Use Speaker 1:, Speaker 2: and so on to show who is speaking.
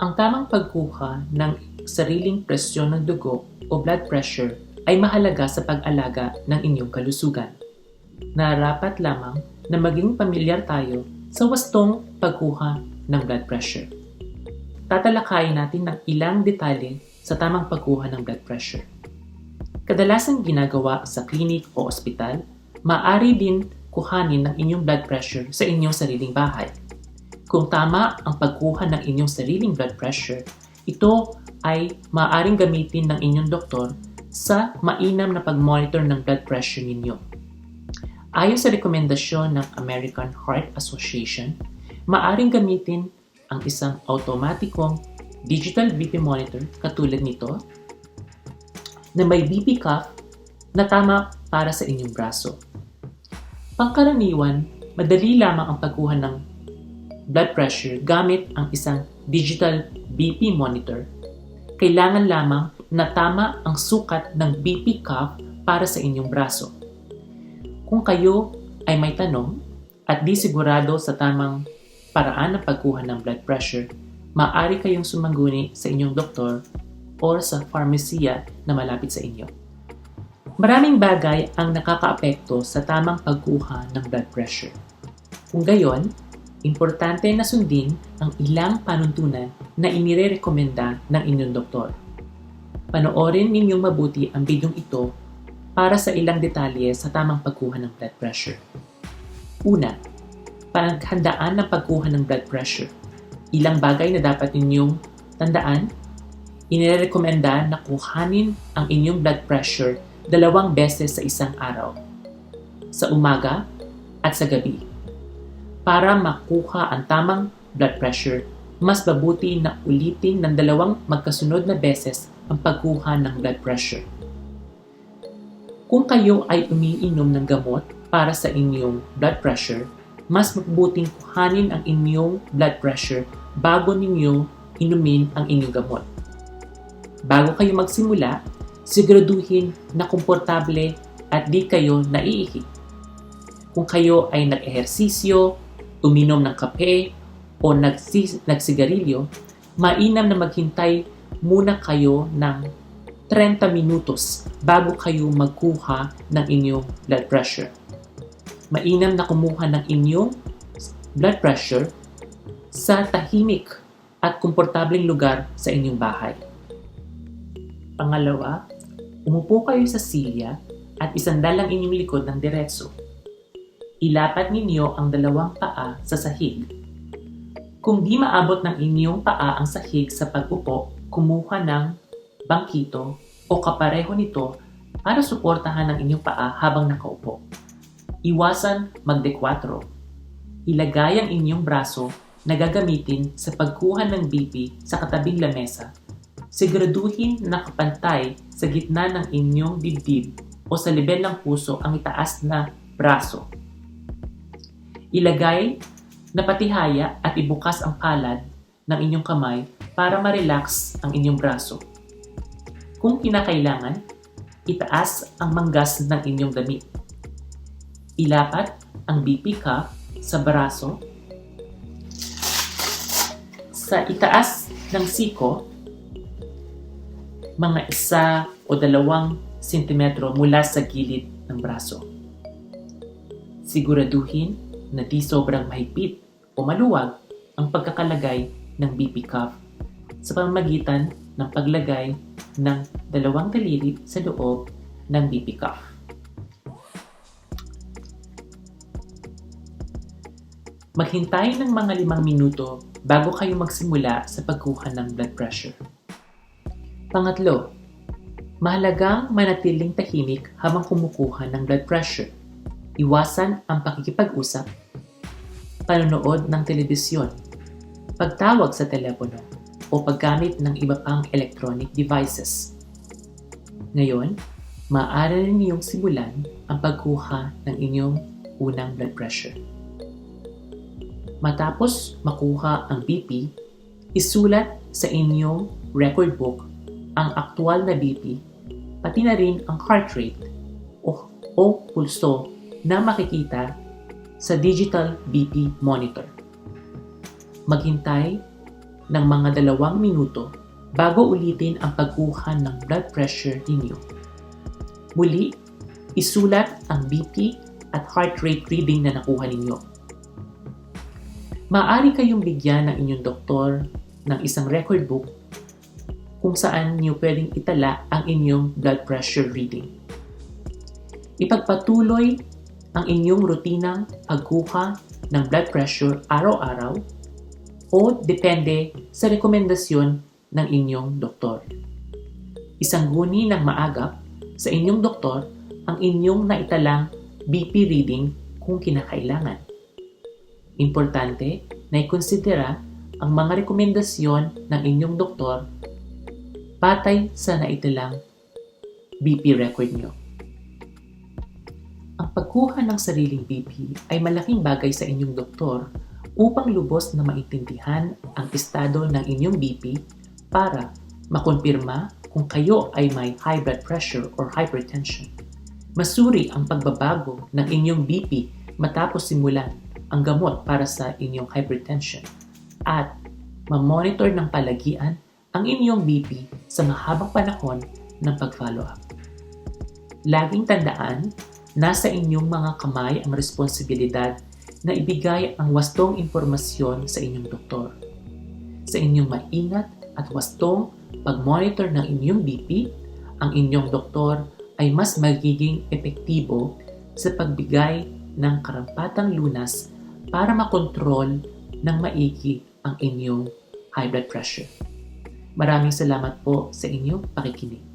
Speaker 1: Ang tamang pagkuha ng sariling presyon ng dugo o blood pressure ay mahalaga sa pag-alaga ng inyong kalusugan. Narapat lamang na maging pamilyar tayo sa wastong pagkuha ng blood pressure. Tatalakayin natin ng ilang detalye sa tamang pagkuha ng blood pressure. Kadalasang ginagawa sa klinik o ospital, maaari din kuhanin ng inyong blood pressure sa inyong sariling bahay. Kung tama ang pagkuha ng inyong sariling blood pressure, ito ay maaaring gamitin ng inyong doktor sa mainam na pag-monitor ng blood pressure ninyo. Ayon sa rekomendasyon ng American Heart Association, maaring gamitin ang isang automatikong digital BP monitor katulad nito na may BP cuff na tama para sa inyong braso. Pangkaraniwan, madali lamang ang pagkuha ng blood pressure gamit ang isang digital BP monitor. Kailangan lamang na tama ang sukat ng BP cuff para sa inyong braso. Kung kayo ay may tanong at di sigurado sa tamang paraan ng pagkuha ng blood pressure, maaari kayong sumangguni sa inyong doktor o sa farmasya na malapit sa inyo. Maraming bagay ang nakakaapekto sa tamang pagkuha ng blood pressure. Kung gayon, importante na sundin ang ilang panuntunan na inirekomenda ng inyong doktor. Panoorin ninyong mabuti ang bidyong ito para sa ilang detalye sa tamang pagkuha ng blood pressure. Una, paghandaan ng pagkuha ng blood pressure. Ilang bagay na dapat ninyong tandaan inirekomenda na kuhanin ang inyong blood pressure dalawang beses sa isang araw, sa umaga at sa gabi. Para makuha ang tamang blood pressure, mas mabuti na ulitin ng dalawang magkasunod na beses ang pagkuha ng blood pressure. Kung kayo ay umiinom ng gamot para sa inyong blood pressure, mas mabuting kuhanin ang inyong blood pressure bago ninyo inumin ang inyong gamot. Bago kayo magsimula, siguraduhin na komportable at di kayo naiihi. Kung kayo ay nag-ehersisyo, uminom ng kape, o nagsis- nagsigarilyo, mainam na maghintay muna kayo ng 30 minutos bago kayo magkuha ng inyong blood pressure. Mainam na kumuha ng inyong blood pressure sa tahimik at komportableng lugar sa inyong bahay. Pangalawa, umupo kayo sa silya at isandal ang inyong likod ng diretso. Ilapat ninyo ang dalawang paa sa sahig. Kung di maabot ng inyong paa ang sahig sa pag-upo, kumuha ng bangkito o kapareho nito para suportahan ang inyong paa habang nakaupo. Iwasan magdekwatro. Ilagay ang inyong braso na gagamitin sa pagkuha ng BP sa katabing lamesa siguraduhin na nakapantay sa gitna ng inyong dibdib o sa level ng puso ang itaas na braso. Ilagay na patihaya at ibukas ang palad ng inyong kamay para ma-relax ang inyong braso. Kung kinakailangan, itaas ang manggas ng inyong damit. Ilapat ang BP cuff sa braso. Sa itaas ng siko, mga isa o dalawang sentimetro mula sa gilid ng braso. Siguraduhin na di sobrang mahigpit o maluwag ang pagkakalagay ng BP cuff sa pamamagitan ng paglagay ng dalawang daliri sa loob ng BP cuff. Maghintay ng mga limang minuto bago kayo magsimula sa pagkuha ng blood pressure. Pangatlo, mahalagang manatiling tahimik habang kumukuha ng blood pressure. Iwasan ang pakikipag-usap, panonood ng telebisyon, pagtawag sa telepono, o paggamit ng iba pang electronic devices. Ngayon, maaari rin niyong simulan ang pagkuha ng inyong unang blood pressure. Matapos makuha ang BP, isulat sa inyong record book ang aktual na BP, pati na rin ang heart rate o, o pulso na makikita sa digital BP monitor. Maghintay ng mga dalawang minuto bago ulitin ang pagkuha ng blood pressure ninyo. Muli, isulat ang BP at heart rate reading na nakuha ninyo. Maaari kayong bigyan ng inyong doktor ng isang record book kung saan niyo pwedeng itala ang inyong blood pressure reading. Ipagpatuloy ang inyong rutinang pagkuha ng blood pressure araw-araw o depende sa rekomendasyon ng inyong doktor. Isang guni ng maagap sa inyong doktor ang inyong naitalang BP reading kung kinakailangan. Importante na ikonsidera ang mga rekomendasyon ng inyong doktor patay sa naitalang BP record nyo. Ang pagkuha ng sariling BP ay malaking bagay sa inyong doktor upang lubos na maintindihan ang estado ng inyong BP para makonfirma kung kayo ay may high blood pressure or hypertension. Masuri ang pagbabago ng inyong BP matapos simulan ang gamot para sa inyong hypertension at mamonitor ng palagian ang inyong BP sa mahabang panahon ng pag-follow up. Laging tandaan, nasa inyong mga kamay ang responsibilidad na ibigay ang wastong impormasyon sa inyong doktor. Sa inyong maingat at wastong pag-monitor ng inyong BP, ang inyong doktor ay mas magiging epektibo sa pagbigay ng karampatang lunas para makontrol ng maigi ang inyong high blood pressure. Maraming salamat po sa inyong pakikinig.